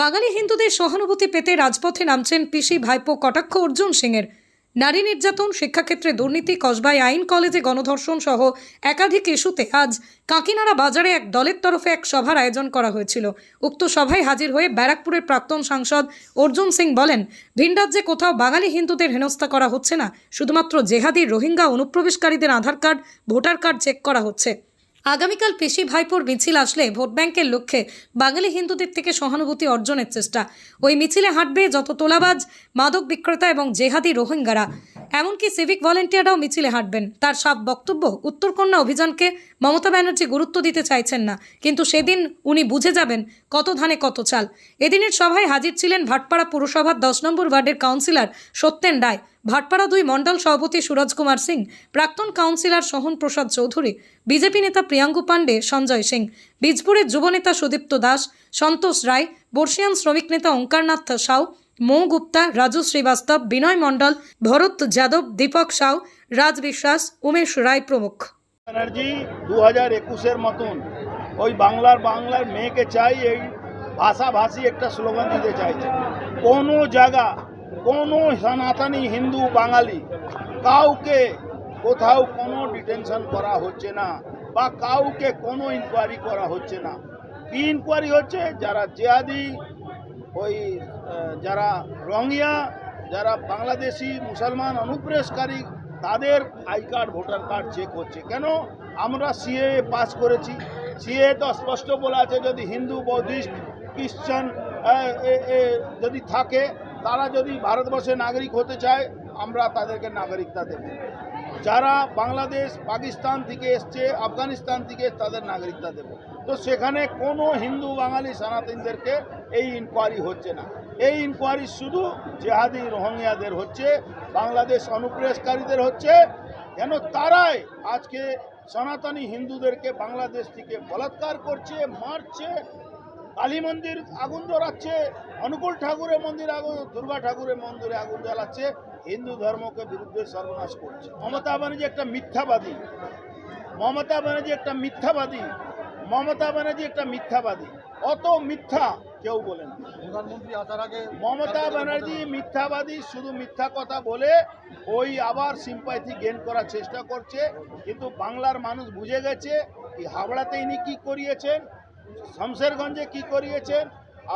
বাঙালি হিন্দুদের সহানুভূতি পেতে রাজপথে নামছেন পিসি ভাইপো কটাক্ষ অর্জুন সিংয়ের। নারী নির্যাতন, শিক্ষাক্ষেত্রে দুর্নীতি কসবাই আইন কলেজে গণধর্ষণ সহ একাধিক ইস্যুতে আজ কাকিনাড়া বাজারে এক দলের তরফে এক সভার আয়োজন করা হয়েছিল। উক্ত সভায় হাজির হয়ে ব্যারাকপুরের প্রাক্তন সাংসদ অর্জুন সিং বলেন, ভিন রাজ্যে কোথাও বাঙালি হিন্দুদের হেনস্থা করা হচ্ছে না। শুধুমাত্র জেহাদি, Rohingya অনুপ্রবেশকারীদের Aadhaar card, voter card check করা হচ্ছে। আগামীকাল পেশি ভাইপোর মিছিল আসলে ভোট ব্যাংকের লক্ষ্যে বাঙালি হিন্দুদের থেকে সহানুভূতি অর্জনের চেষ্টা। ওই মিছিলে হাঁটবে যত তোলাবাজ, মাদক বিক্রেতা এবং জেহাদি রোহিঙ্গারা। এমনকি সিভিক ভলেন্টিয়াররাও মিছিলে হাঁটবেন। তার সাফ বক্তব্য উত্তরকন্যা অভিযানকে মমতা ব্যানার্জি গুরুত্ব দিতে চাইছেন না। কিন্তু সেদিন উনি বুঝে যাবেন কত ধানে কত চাল। এদিনের সভায় হাজির ছিলেন ভাটপাড়া পুরসভার দশ নম্বর ওয়ার্ডের কাউন্সিলর সত্যেন রায়। ভাটপাড়া দুই মণ্ডল সভাপতি সুরজ কুমার সিং, প্রাক্তন কাউন্সিলর সোহন প্রসাদ চৌধুরী, বিজেপি নেতা প্রিয়াঙ্কু পাণ্ডে, সঞ্জয় সিং, বীজপুরের যুবনেতা সুদীপ্ত দাস, সন্তোষ রায়, বর্ষিয়ান শ্রমিক নেতা ওঙ্কারনাথ সাউ মৌ গুপ্তা, রাজু শ্রীবাস্তব, বিনয় মণ্ডল, ভরত যাদব, দীপক সাউ, রাজ বিশ্বাস, উমেশ রায় প্রমুখ। ব্যানার্জি দু হাজার একুশের মতন ওই বাংলার বাংলার মেয়েকে চাই, এই ভাষাভাষী একটা স্লোগান দিতে চাইছে। কোনো জায়গা, কোনো সনাতনী হিন্দু বাঙালি কাউকে কোথাও কোনো ডিটেনশন করা হচ্ছে না বা কাউকে কোনো ইনকোয়ারি করা হচ্ছে না। কি ইনকোয়ারি হচ্ছে? যারা জেহাদি ওই যারা রঙিয়া, যারা বাংলাদেশি, মুসলমান অনুপ্রবেশকারী তাদের I card, voter card check হচ্ছে। কেন? আমরা সিএ পাস করেছি। সিএ তো স্পষ্ট বলা আছে, যদি হিন্দু, বৌদ্ধিস্ট এ- যদি থাকে, তারা যদি ভারতবর্ষের নাগরিক হতে চায়, আমরা তাদেরকে নাগরিকতা দেব। যারা বাংলাদেশ, পাকিস্তান থেকে এসছে, আফগানিস্তান থেকে, তাদের নাগরিকতা দেব। তো সেখানে কোনো হিন্দু, বাঙালি, সনাতনদেরকে এই ইনকোয়ারি হচ্ছে না। এই ইনকোয়ারি শুধু জেহাদি, রোহিঙ্গাদের হচ্ছে, বাংলাদেশ অনুপ্রবেশকারীদের হচ্ছে। কেন তারাই আজকে সনাতনী হিন্দুদেরকে বাংলাদেশ থেকে বলাৎকার করছে, মারছে, কালী মন্দির আগুন জ্বলাচ্ছে, অনুকূল ঠাকুরের মন্দির আগুন, দুর্গা ঠাকুরের মন্দিরে আগুন জ্বালাচ্ছে, হিন্দু ধর্মকে বিরুদ্ধে সর্বনাশ করছে। মমতা ব্যানার্জি একটা মিথ্যাবাদী। মমতা ব্যানার্জি একটা মিথ্যাবাদী। মমতা ব্যানার্জি একটা মিথ্যাবাদী। অত মিথ্যা কেউ বলে না। প্রধানমন্ত্রী আসার আগে মমতা ব্যানার্জি মিথ্যাবাদী শুধু মিথ্যা কথা বলে ওই আবার সিম্পাথি গেন করার চেষ্টা করছে। কিন্তু বাংলার মানুষ বুঝে গেছে এই হাওড়াতে ইনি কী করিয়েছেন শমশেরগঞ্জে কি করিয়েছেন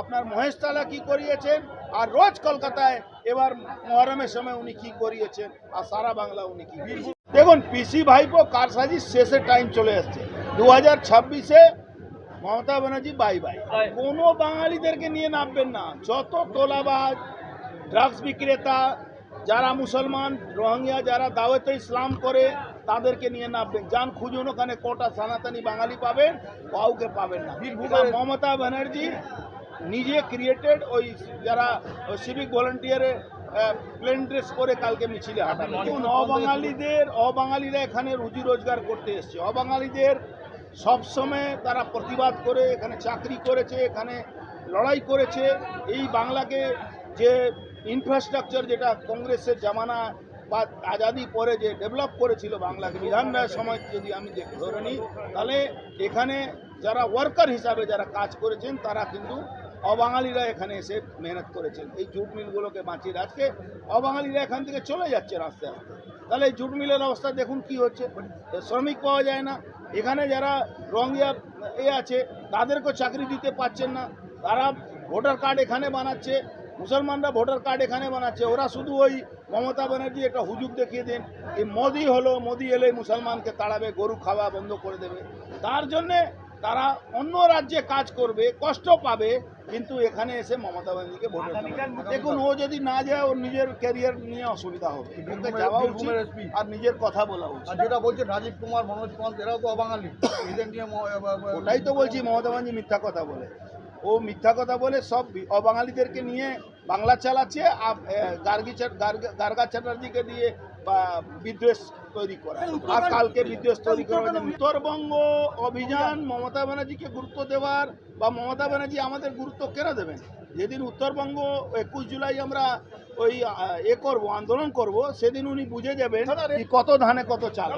আপনার মহেশতলা কি করিয়েছেন আর রোজ কলকাতায় এবার মহরমের সময় উনি কি করিয়েছেন আর সারা বাংলা উনি কি। দেখুন পিসি ভাইপো কারসাজির শেষের টাইম চলে এসছে দু হাজার ছাব্বিশে মমতা ব্যানার্জি বাই বাই কোনো বাঙালিদেরকে নিয়ে নামবেন না। যত তোলাবাজ ড্রাগস বিক্রেতা যারা মুসলমান রোহিঙ্গা যারা দাওয়াতে ইসলাম করে তাদেরকে নিয়ে নামবেন। যান খুঁজুন ওখানে কোটা সনাতনী বাঙালি পাবেন কাউকে পাবেন না। মমতা ব্যানার্জি নিজে ক্রিয়েটেড ওই যারা সিভিক ভলেন্টিয়ারে প্লেন ড্রেস করে কালকে মিছিলে দেখুন, অবাঙালিদের অবাঙালিরা এখানে রুজি রোজগার করতে এসছে। অবাঙালিদের সবসময় তারা প্রতিবাদ করে, এখানে চাকরি করেছে, এখানে লড়াই করেছে। এই বাংলাকে যে ইনফ্রাস্ট্রাকচার যেটা কংগ্রেসের জামানা বা আজাদি পরে যে ডেভেলপ করেছিল বাংলাকে বিধান রায়ের সময় যদি আমি ধরে নিই, তাহলে এখানে যারা ওয়ার্কার হিসাবে যারা কাজ করেছেন, তারা কিন্তু অবাঙালিরা এখানে এসে মেহনত করেছেন। এই জুট মিলগুলোকে বাঁচিয়ে আজকে অবাঙালিরা এখান থেকে চলে যাচ্ছে আস্তে আস্তে তাহলে এই জুট মিলের অবস্থা দেখুন কি হচ্ছে। শ্রমিক পাওয়া যায় না। এখানে যারা রঙিয়া এ আছে, তাদেরকেও চাকরি দিতে পারছেন না। তারা ভোটার কার্ড এখানে বানাচ্ছে, মুসলমানরা ভোটার কার্ড এখানে বানাচ্ছে। ওরা শুধু ওই মমতা ব্যানার্জি একটা হুজুক দেখিয়ে দেন, এই মোদি হলো, মোদি এলে মুসলমানকে তাড়াবে, গরু খাওয়া বন্ধ করে দেবে। তার জন্যে তারা অন্য রাজ্যে কাজ করবে কষ্ট পাবে কিন্তু এখানে এসে মমতা ব্যানার্জিকে ভোট দেখুন ও যদি না যায় ওর নিজের ক্যারিয়ার নিয়ে অসুবিধা হবে। যাওয়া উচিত আর নিজের কথা বলা উচিত। আর যেটা বলছে রাজীব কুমার মনোজ পান্ত এরাও তো অবাঙালি। এদের নিয়ে ওটাই তো বলছি মমতা ব্যানার্জি মিথ্যা কথা বলে। ও মিথ্যা কথা বলে সব অবাঙালিদেরকে নিয়ে বাংলা চালাচ্ছে গার্গী গার্গা চ্যাটার্জিকে দিয়ে বিদ্বেষ তৈরি করা। আর কালকে বিদ্বেষ তৈরি করা উত্তরবঙ্গ অভিযান মমতা ব্যানার্জিকে গুরুত্ব দেওয়ার বা মমতা ব্যানার্জি আমাদের গুরুত্ব কেন দেবেন? যেদিন উত্তরবঙ্গ একুশ জুলাই আমরা ওই এ করব আন্দোলন করব সেদিন উনি বুঝে যাবেন কত ধানে কত চাল।